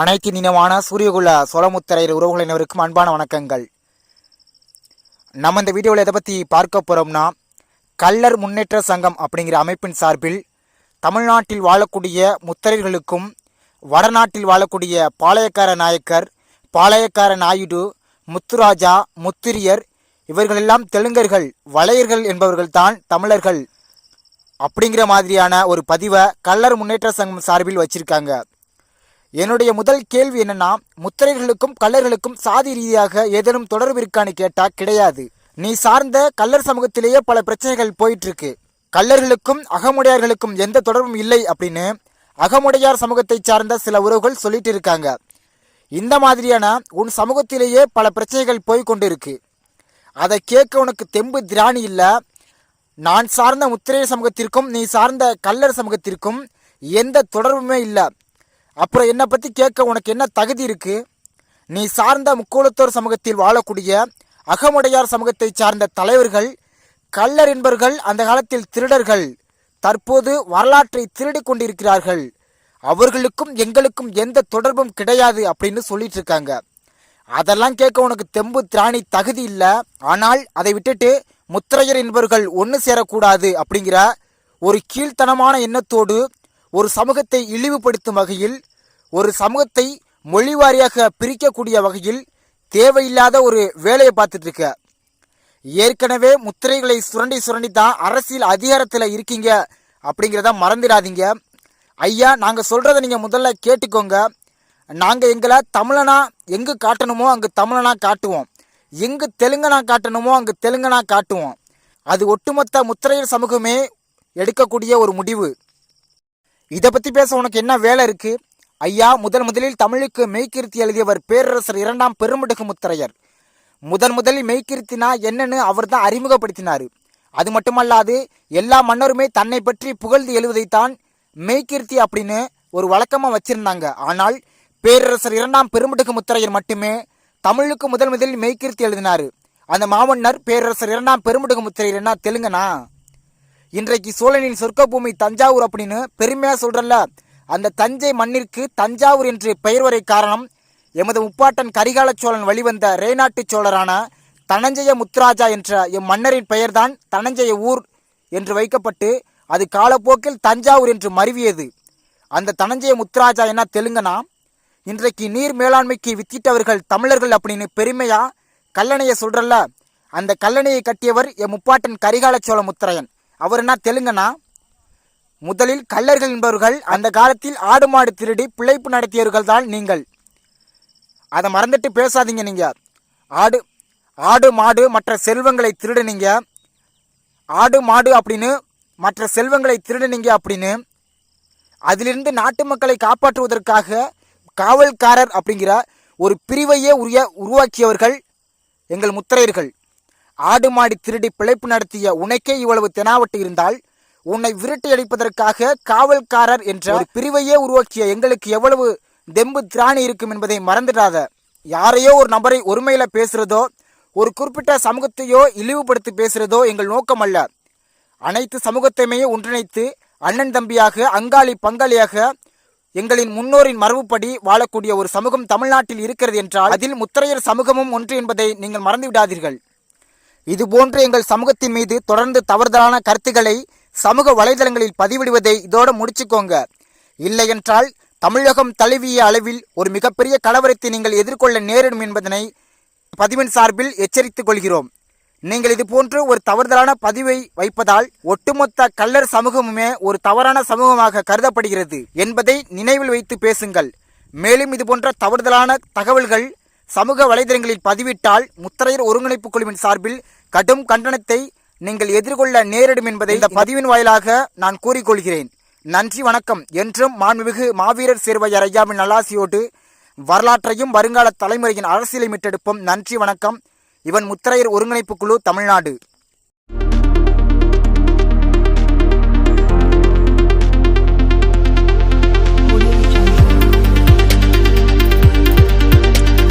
அனைத்து நினைவான சூரியகுல சோழமுத்தரையர் உறவுகளினருக்கும் அன்பான வணக்கங்கள். நம்ம இந்த வீடியோவில் எதை பற்றி பார்க்க போகிறோம்னா கல்லர் முன்னேற்ற சங்கம் அப்படிங்கிற அமைப்பின் சார்பில் தமிழ்நாட்டில் வாழக்கூடிய முத்தரையர்களுக்கும் வடநாட்டில் வாழக்கூடிய பாளையக்கார நாயக்கர் பாளையக்கார நாயுடு முத்துராஜா முத்திரியர் இவர்களெல்லாம் தெலுங்கர்கள் வளையர்கள் என்பவர்கள்தான் தமிழர்கள் அப்படிங்கிற மாதிரியான ஒரு பதிவை கல்லர் முன்னேற்ற சங்கம் சார்பில் வச்சுருக்காங்க. என்னுடைய முதல் கேள்வி என்னன்னா முத்திரைகளுக்கும் கல்லர்களுக்கும் சாதி ரீதியாக ஏதேனும் தொடர்பு இருக்கான்னு கேட்டா கிடையாது. நீ சார்ந்த கல்லர் சமூகத்திலேயே பல பிரச்சனைகள் போயிட்டு இருக்கு கள்ளர்களுக்கும் அகமுடையார்களுக்கும் எந்த தொடர்பும் இல்லை அப்படின்னு அகமுடையார் சமூகத்தை சார்ந்த சில உறவுகள் சொல்லிட்டு இருக்காங்க. இந்த மாதிரியான உன் சமூகத்திலேயே பல பிரச்சனைகள் போய் கொண்டு இருக்கு அதை கேட்க உனக்கு தெம்பு திராணி இல்லை. நான் சார்ந்த முத்திரையர் சமூகத்திற்கும் நீ சார்ந்த கல்லர் சமூகத்திற்கும் எந்த தொடர்புமே இல்லை. அப்புறம் என்னை பற்றி கேட்க உனக்கு என்ன தகுதி இருக்குது நீ சார்ந்த முக்கோலத்தோர் சமூகத்தில் வாழக்கூடிய அகமுடையார் சமூகத்தை சார்ந்த தலைவர்கள் கள்ளர் என்பர்கள் அந்த காலத்தில் திருடர்கள் தற்போது வரலாற்றை திருடி கொண்டிருக்கிறார்கள். அவர்களுக்கும் எங்களுக்கும் எந்த தொடர்பும் கிடையாது அப்படின்னு சொல்லிட்டு இருக்காங்க. அதெல்லாம் கேட்க உனக்கு தெம்பு திராணி தகுதி இல்லை. ஆனால் அதை விட்டுட்டு முத்திரையர் என்பவர்கள் ஒன்று சேரக்கூடாது அப்படிங்கிற ஒரு கீழ்த்தனமான எண்ணத்தோடு ஒரு சமூகத்தை இழிவுபடுத்தும் வகையில் ஒரு சமூகத்தை மொழிவாரியாக பிரிக்கக்கூடிய வகையில் தேவையில்லாத ஒரு வேலையை பார்த்துட்டு இருக்க. ஏற்கனவே முத்திரைகளை சுரண்டி சுரண்டி தான் அரசியல் அதிகாரத்தில் இருக்கீங்க அப்படிங்கிறத மறந்துடாதீங்க. ஐயா நாங்கள் சொல்கிறத நீங்கள் முதல்ல கேட்டுக்கோங்க. நாங்கள் எங்களை தமிழனா எங்கு காட்டணுமோ அங்கு தமிழனா காட்டுவோம். எங்கு தெலுங்கனா காட்டணுமோ அங்கு தெலுங்கனா காட்டுவோம். அது ஒட்டுமொத்த முத்திரையர் சமூகமே எடுக்கக்கூடிய ஒரு முடிவு. இதை பற்றி பேச உனக்கு என்ன வேலை இருக்கு? ஐயா முதன் முதலில் தமிழுக்கு மெய்கீர்த்தி எழுதியவர் பேரரசர் இரண்டாம் பெருமுடுகு முத்திரையர். முதன் முதலில் மெய்கீர்த்தினா என்னன்னு அவர் தான் அறிமுகப்படுத்தினார். அது மட்டுமல்லாது எல்லா மன்னருமே தன்னை பற்றி புகழ்ந்து எழுவதைத்தான் மெய்கீர்த்தி அப்படின்னு ஒரு வழக்கமாக வச்சிருந்தாங்க. ஆனால் பேரரசர் இரண்டாம் பெருமுடுகு முத்திரையர் மட்டுமே தமிழுக்கு முதல் முதலில் மெய்கீர்த்தி எழுதினார். அந்த மாமன்னர் பேரரசர் இரண்டாம் பெருமுடுகு முத்திரையர் என்ன தெலுங்கனா? இன்றைக்கு சோழனின் சொர்க்க பூமி தஞ்சாவூர் அப்படின்னு பெருமையாக சொல்கிறல்ல அந்த தஞ்சை மண்ணிற்கு தஞ்சாவூர் என்று பெயர் வரை காரணம் எமது முப்பாட்டன் கரிகால சோழன் வழிவந்த ரேநாட்டு சோழரான தனஞ்சய முத்துராஜா என்ற எம் மன்னரின் பெயர்தான் தனஞ்சய ஊர் என்று வைக்கப்பட்டு அது காலப்போக்கில் தஞ்சாவூர் என்று மருவியது. அந்த தனஞ்சய முத்துராஜா என்ன தெலுங்கனா? இன்றைக்கு நீர் மேலாண்மைக்கு வித்திட்டவர்கள் தமிழர்கள் அப்படின்னு பெருமையாக கல்லணையை சொல்கிறல்ல அந்த கல்லணையை கட்டியவர் எம் முப்பாட்டன் கரிகால சோழ முத்திரையன். அவர் என்ன தெலுங்கனா? முதலில் கள்ளர்கள் என்பவர்கள் அந்த காலத்தில் ஆடு மாடு திருடி பிழைப்பு நடத்தியவர்கள் தான் நீங்கள். அதை மறந்துட்டு பேசாதீங்க நீங்கள் ஆடு ஆடு மாடு மற்ற செல்வங்களை திருடுனீங்க ஆடு மாடு அப்படின்னு மற்ற செல்வங்களை திருடுனீங்க அப்படின்னு அதிலிருந்து நாட்டு மக்களை காப்பாற்றுவதற்காக காவல்காரர் அப்படிங்கிற ஒரு பிரிவையே உரிய உருவாக்கியவர்கள் எங்கள் முத்திரையர்கள். ஆடு மாடி திருடி பிழைப்பு நடத்திய உனக்கே இவ்வளவு தெனாவட்டு இருந்தால் உன்னை விரட்டி அடிப்பதற்காக காவல்காரர் என்ற ஒரு பிரிவையே உருவாக்கிய எங்களுக்கு எவ்வளவு தெம்பு திராணி இருக்கும் என்பதை மறந்துடாத. யாரையோ ஒரு நபரை ஒருமையில பேசுறதோ ஒரு குறிப்பிட்ட சமூகத்தையோ இழிவுபடுத்தி பேசுறதோ எங்கள் நோக்கம் அல்ல. அனைத்து சமூகத்தையுமே ஒன்றிணைத்து அண்ணன் தம்பியாக அங்காளி பங்காளியாக எங்களின் முன்னோரின் மரபுப்படி வாழக்கூடிய ஒரு சமூகம் தமிழ்நாட்டில் இருக்கிறது என்றால் அதில் முத்திரையர் சமூகமும் ஒன்று என்பதை நீங்கள் மறந்துவிடாதீர்கள். இதுபோன்று இது போன்று எங்கள் சமூகத்தின் மீது தொடர்ந்து தவறுதலான கருத்துக்களை சமூக வலைதளங்களில் பதிவிடுவதை இதோடு முடிச்சுக்கோங்க. இல்லையென்றால் தமிழகம் தழுவிய அளவில் ஒரு மிகப்பெரிய கலவரத்தை நீங்கள் எதிர்கொள்ள நேரிடும் என்பதனை பதிவின் சார்பில் எச்சரித்துக் கொள்கிறோம். நீங்கள் இது போன்று ஒரு தவறுதலான பதிவை வைப்பதால் ஒட்டுமொத்த கள்ளர் சமூகமுமே ஒரு தவறான சமூகமாக கருதப்படுகிறது என்பதை நினைவில் வைத்து பேசுங்கள். மேலும் இது போன்ற தவறுதலான தகவல்கள் சமூக வலைதளங்களில் பதிவிட்டால் முத்திரையர் ஒருங்கிணைப்பு குழுவின் சார்பில் கடும் கண்டனத்தை நீங்கள் எதிர்கொள்ள நேரிடும் என்பதை இந்த பதிவின் வாயிலாக நான் கூறிக்கொள்கிறேன். நன்றி வணக்கம். என்றும் மாண்புமிகு மாவீரர் சேர்வையர் ஐயாவின் நல்லாசியோடு வரலாற்றையும் வருங்கால தலைமுறையின் அரசியலை மீட்டெடுப்போம். நன்றி வணக்கம். இவன் முத்திரையர் ஒருங்கிணைப்பு குழு தமிழ்நாடு.